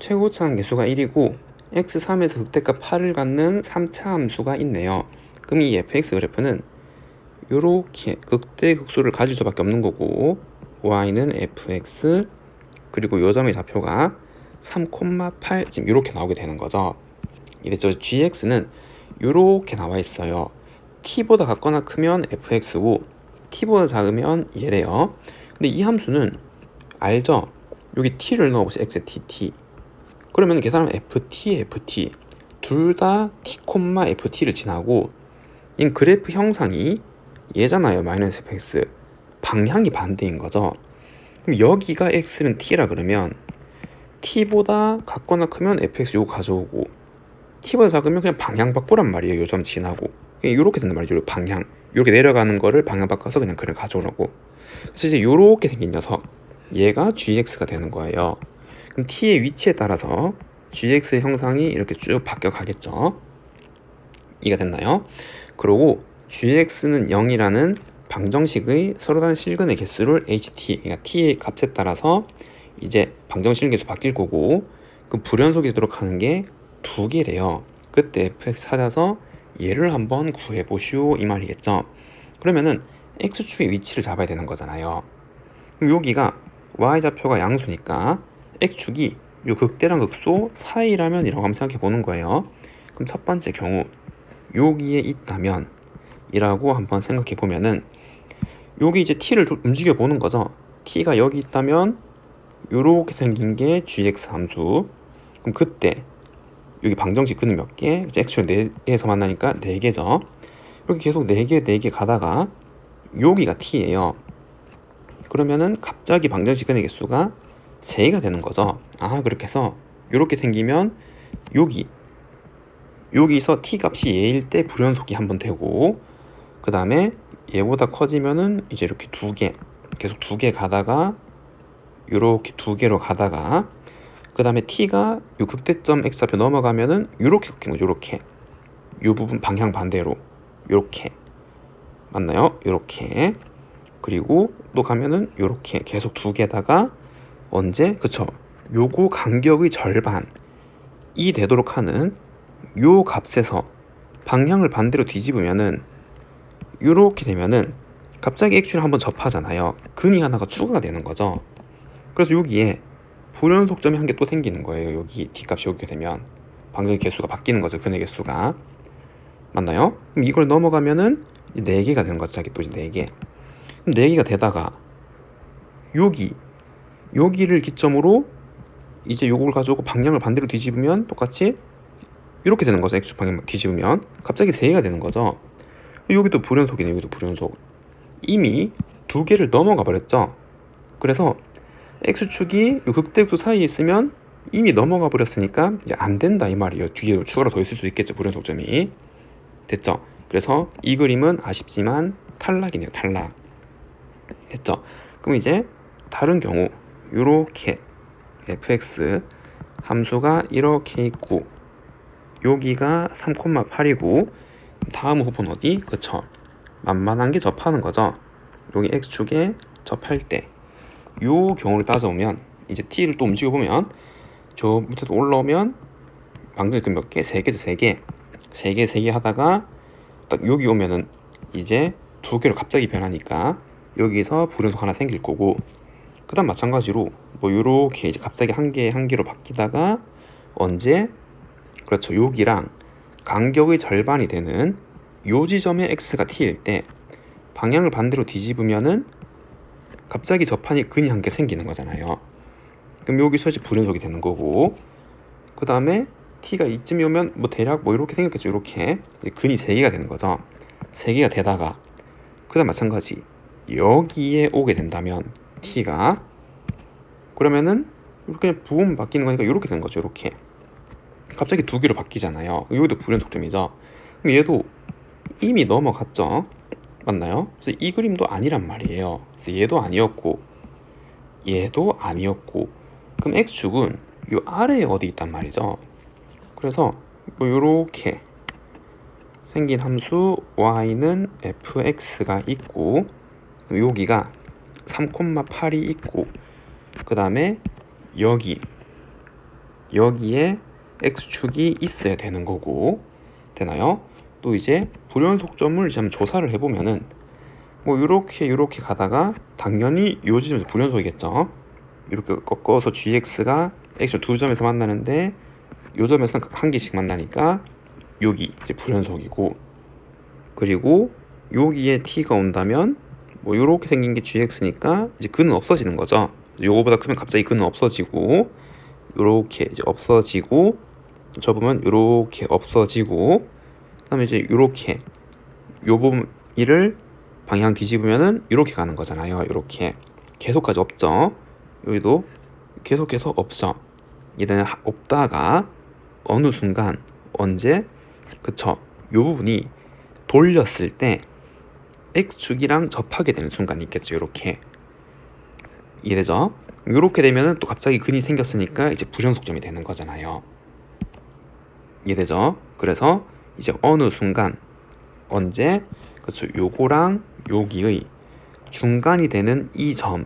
최고차 계수가 1이고 x3에서 극대값 8을 갖는 3차 함수가 있네요. 그럼 이 fx 그래프는 이렇게 극대 극소를 가질 수밖에 없는 거고 y는 fx 그리고 요 점의 좌표가 3,8 지금 이렇게 나오게 되는 거죠. 저 gx는 이렇게 나와 있어요. t보다 같거나 크면 fx고 t보다 작으면 얘래요. 근데 이 함수는 알죠? 여기 t를 넣어보세요. x, t, t. 그러면 계산하면 ft, ft 둘 다 t, ft를 지나고 이 그래프 형상이 얘잖아요. 마이너스 fx 방향이 반대인 거죠. 그럼 여기가 x는 t라 그러면 t보다 같거나 크면 fx 요거 가져오고 t보다 작으면 그냥 방향 바꾸란 말이에요. 요점 지나고 이렇게 된단 말이죠. 방향 이렇게 내려가는 거를 방향 바꿔서 그냥 그걸 가져오라고. 그래서 이제 이렇게 생긴 녀석 얘가 gx가 되는 거예요. 그럼 t의 위치에 따라서 gx의 형상이 이렇게 쭉 바뀌어 가겠죠. 이가 됐나요? 그리고 gx는 0이라는 방정식의 서로 다른 실근의 개수를 ht, 그러니까 t의 값에 따라서 이제 방정식 개수 바뀔 거고 그 불연속이 되도록 하는 게 두 개래요. 그때 fx 찾아서 얘를 한번 구해 보시오 이 말이겠죠. 그러면은 x축의 위치를 잡아야 되는 거잖아요. 그럼 여기가 y좌표가 양수니까 x축이 요 극대랑 극소 사이라면 이라고 한번 생각해 보는 거예요. 그럼 첫 번째 경우 여기에 있다면 이라고 한번 생각해 보면은 여기 이제 t를 좀 움직여 보는 거죠. t가 여기 있다면 요렇게 생긴 게 gx 함수. 그럼 그때 여기 방정식 근은 몇 개? 이제 x축 4개에서 만나니까 4개죠. 이렇게 계속 4개, 4개 가다가 여기가 t예요. 그러면은 갑자기 방정식 근의 개수가 3가 되는 거죠. 아, 그렇게 해서 이렇게 생기면 여기 여기서 t 값이 얘일 때 불연속이 한 번 되고 그 다음에 얘보다 커지면은 이제 이렇게 두 개 계속 두 개 가다가 이렇게 두 개로 가다가 그 다음에 t가 요 극대점 x좌표 넘어가면은 이렇게 꺾인 거죠. 이렇게 요 부분 방향 반대로 이렇게 맞나요? 이렇게 그리고 또 가면은 이렇게 계속 두 개다가 언제 그쵸 요거 간격의 절반 이 되도록 하는 요 값에서 방향을 반대로 뒤집으면은 이렇게 되면은 갑자기 액션을 한번 접하잖아요. 근이 하나가 추가가 되는 거죠. 그래서 여기에 불연속점이 한 개 또 생기는 거예요. 여기 D값이 오게 되면 방정의 개수가 바뀌는 거죠. 근의 개수가 맞나요? 그럼 이걸 넘어가면은 이제 4개가 되는 거죠. 자기 또 이제 4개. 그럼 4개가 되다가 여기 여기를 기점으로 이제 요걸 가지고 방향을 반대로 뒤집으면 똑같이 이렇게 되는 거죠. X축 방향 뒤집으면 갑자기 3개가 되는 거죠. 여기도 불연속이네. 여기도 불연속. 이미 두 개를 넘어가 버렸죠. 그래서 X축이 요 극대극소 사이에 있으면 이미 넘어가 버렸으니까 이제 안 된다 이 말이에요. 뒤에 추가로 더 있을 수도 있겠죠. 불연속점이. 됐죠? 그래서 이 그림은 아쉽지만 탈락이네요. 탈락. 됐죠? 그럼 이제 다른 경우 요렇게 fx 함수가 이렇게 있고 여기가 3,8이고 다음 후보는 어디? 그쵸 만만한 게 접하는 거죠 여기 x축에 접할 때 요 경우를 따져보면 이제 t를 또 움직여 보면 저 밑에도 올라오면 방금 그몇 개? 세 개죠 세개 세 개 세 개 하다가 딱 여기 오면은 이제 두 개로 갑자기 변하니까 여기서 불연속 하나 생길 거고 그 다음 마찬가지로 뭐 요렇게 이제 갑자기 한 개 한 개로 바뀌다가 언제? 그렇죠. 여기랑 간격의 절반이 되는 요 지점에 x가 t일 때 방향을 반대로 뒤집으면은 갑자기 접하니 근이 한 개 생기는 거잖아요. 그럼 여기서 이제 불연속이 되는 거고 그 다음에 t가 이쯤이 오면 뭐 대략 뭐 이렇게 생겼겠죠. 이렇게. 근이 세 개가 되는 거죠. 세 개가 되다가 그 다음 마찬가지 여기에 오게 된다면 t가. 그러면은 이렇게 부분 바뀌는 거니까 이렇게 된 거죠 이렇게. 갑자기 두 개로 바뀌잖아요. 여기도 불연속점이죠. 그럼 얘도 이미 넘어갔죠? 맞나요? 그래서 이 그림도 아니란 말이에요. 그래서 얘도 아니었고 얘도 아니었고. 그럼 x축은 요 아래에 어디 있단 말이죠? 그래서 뭐 요렇게 생긴 함수 y는 fx가 있고 여기가 3,8이 있고 그 다음에 여기 여기에 x축이 있어야 되는 거고 되나요? 또 이제 불연속점을 한번 조사를 해보면은 뭐 이렇게 이렇게 가다가 당연히 요 지점에서 불연속이겠죠. 이렇게 꺾어서 gx가 x 두 점에서 만나는데 요 점에서는 한 개씩 만나니까 여기 이제 불연속이고 그리고 여기에 t가 온다면 뭐 이렇게 생긴 게 gx니까 이제 그는 없어지는 거죠. 요거보다 크면 갑자기 그는 없어지고 요렇게 이제 없어지고 접으면 요렇게 없어지고 그다음에 이제 요렇게 요 범위를 방향 뒤집으면은 이렇게 가는 거잖아요. 이렇게 계속까지 없죠. 여기도 계속해서 없어. 하- 없다가 어느 순간 언제 그쵸 요 부분이 돌렸을 때 x축이랑 접하게 되는 순간이 있겠죠. 이렇게 이해되죠? 이렇게 되면은 또 갑자기 근이 생겼으니까 이제 불연속점이 되는 거잖아요. 이해되죠? 그래서 이제 어느 순간 언제 그렇죠 요거랑 여기의 중간이 되는 이 점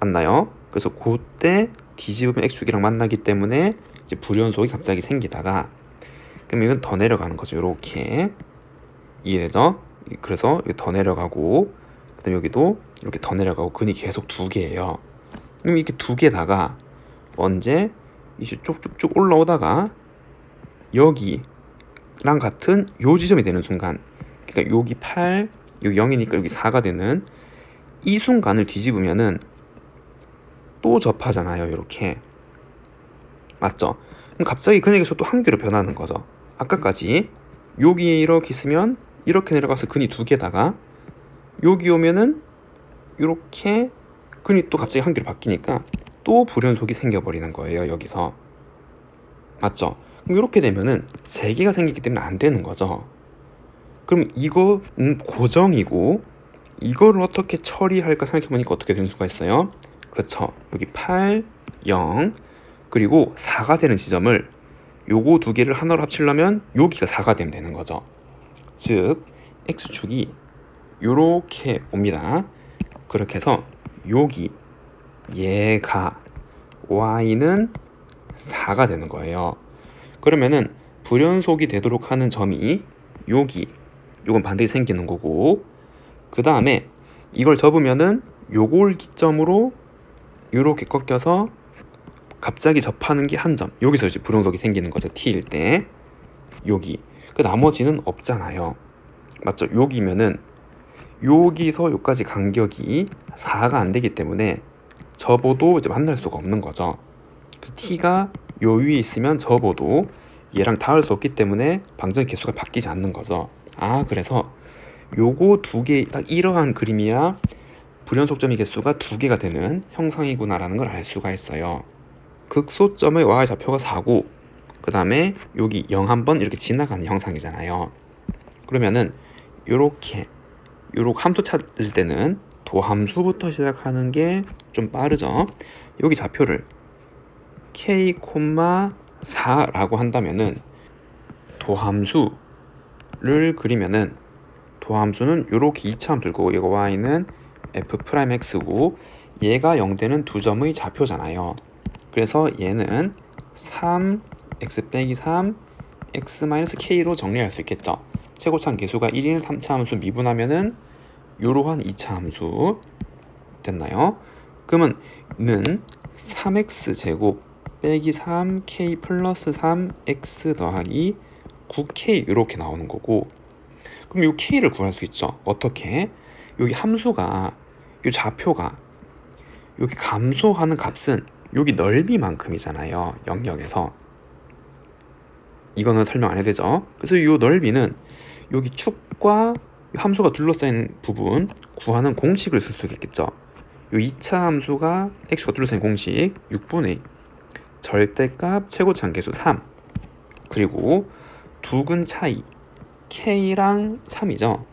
맞나요? 그래서 그때 뒤집으면 x축이랑 만나기 때문에 이제 불연속이 갑자기 생기다가 그럼 이건 더 내려가는 거죠 이렇게 이해되죠? 그래서 더 내려가고 그다음 여기도 이렇게 더 내려가고 근이 계속 두 개예요. 그럼 이렇게 두 개다가 언제 이제 쭉쭉쭉 올라오다가 여기랑 같은 요 지점이 되는 순간 그러니까 여기 8, 여기 0이니까 여기 4가 되는 이 순간을 뒤집으면은 또 접하잖아요 이렇게 맞죠? 그럼 갑자기 근액에서 또 한 개로 변하는 거죠 아까까지 여기 이렇게 있으면 이렇게 내려가서 근이 두 개다가 여기 오면은 이렇게 근이 또 갑자기 한 개로 바뀌니까 또 불연속이 생겨버리는 거예요 여기서. 맞죠? 그럼 이렇게 되면은 세 개가 생기기 때문에 안 되는 거죠. 그럼 이거는 고정이고 이거를 어떻게 처리할까 생각해보니까 어떻게 되는 수가 있어요? 그렇죠. 여기 8, 0 그리고 4가 되는 지점을 요거 두 개를 하나로 합치려면 여기가 4가 되면 되는 거죠 즉 x축이 요렇게 옵니다. 그렇게 해서 여기 얘가 y는 4가 되는 거예요. 그러면은 불연속이 되도록 하는 점이 여기 요건 반드시 생기는 거고 그 다음에 이걸 접으면은 요걸 기점으로 요렇게 꺾여서 갑자기 접하는 게 한 점. 여기서 이제 불연속이 생기는 거죠. t일 때. 여기 그 나머지는 없잖아요 맞죠 여기면은 여기서 여기까지 간격이 4가 안 되기 때문에 접어도 이제 만날 수가 없는 거죠. 그래서 t가 요 위에 있으면 접어도 얘랑 닿을 수 없기 때문에 방정 개수가 바뀌지 않는 거죠. 아 그래서 요거 두 개 딱 이러한 그림이야 불연속점의 개수가 두 개가 되는 형상이구나라는 걸 알 수가 있어요. 극소점의 y 좌표가 4고 그 다음에 여기 0 한 번 이렇게 지나가는 형상이잖아요. 그러면은 요렇게 요렇게 함수 찾을 때는 도함수부터 시작하는 게 좀 빠르죠. 여기 좌표를 k, 4라고 한다면은 도함수를 그리면은 도함수는 요렇게 이차함 들고 이거 y는 f'x고 얘가 0되는 두 점의 좌표잖아요. 그래서 얘는 3 x 빼기 3 x 마이너스 k로 정리할 수 있겠죠. 최고차항 계수가 1인 3차 함수 미분하면은 요러한 2차 함수 됐나요? 그러면 는 3x 제곱 빼기 3k 플러스 3x 더하기 9k 이렇게 나오는 거고 그럼 요 k를 구할 수 있죠. 어떻게? 여기 함수가 요 좌표가 여기 감소하는 값은 여기 넓이만큼이잖아요. 영역에서 이거는 설명 안 해도 되죠. 그래서 요 넓이는 여기 축과 함수가 둘러싸인 부분 구하는 공식을 쓸 수 있겠죠. 요 2차 함수가 x가 둘러싸인 공식 6분의 절대값 최고차항 계수 3 그리고 두근 차이 k랑 3이죠.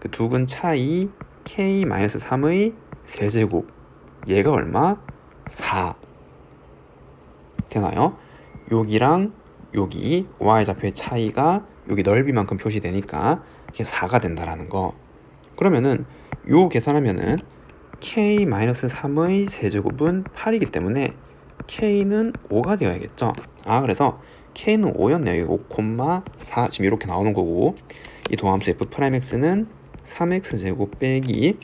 그 두근 차이 k-3의 세제곱 얘가 얼마? 4 되나요? 여기랑 여기 y 좌표의 차이가 여기 넓이만큼 표시되니까 이게 4가 된다라는 거. 그러면은 요 계산하면은 k-3의 세제곱은 8이기 때문에 K는 5가 되어야겠죠. 아 그래서 K는 5였네요. 여기 5,4 지금 이렇게 나오는 거고 이 도함수 F'X는 3X 제곱 빼기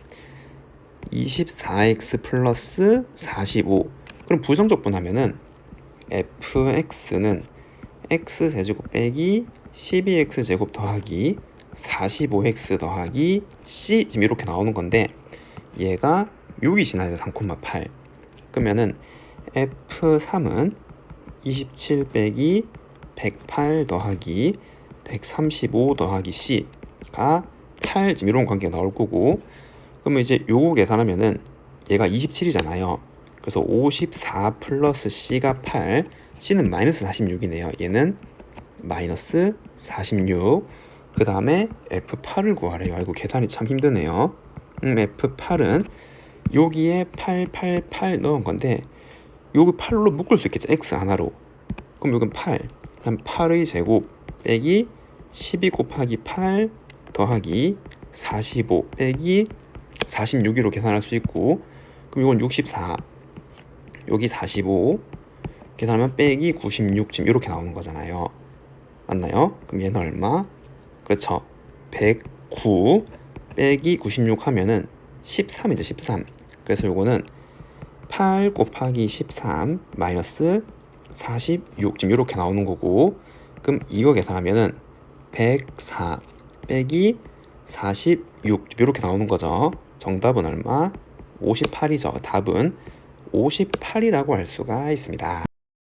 24X 플러스 45 그럼 부정적분하면은 fx는 x 세제곱 빼기 12x 제곱 더하기 45x 더하기 c 지금 이렇게 나오는 건데 얘가 6이 지나서 3,8 그러면은 f3은 27 빼기 108 더하기 135 더하기 c가 8 지금 이런 관계가 나올 거고. 그러면 이제 요거 계산하면은 얘가 27이잖아요. 그래서 54 플러스 C가 8, C는 마이너스 46이네요. 얘는 마이너스 46. 그 다음에 F8을 구하래요. 이거 계산이 참 힘드네요. 음, F8은 여기에 8, 8, 8 넣은 건데 여기 8로 묶을 수 있겠죠. X 하나로. 그럼 여긴 8. 그럼 8의 제곱 빼기 12 곱하기 8 더하기 45 빼기 46으로 계산할 수 있고 그럼 이건 64 여기 45 계산하면 빼기 96 지금 이렇게 나오는 거잖아요 맞나요? 그럼 얘는 얼마? 그렇죠 109 빼기 96 하면은 13이죠 13 그래서 요거는 8 곱하기 13 마이너스 46 지금 이렇게 나오는 거고 그럼 이거 계산하면은 104 빼기 46 이렇게 나오는 거죠. 정답은 얼마? 58이죠. 답은 58이라고 할 수가 있습니다.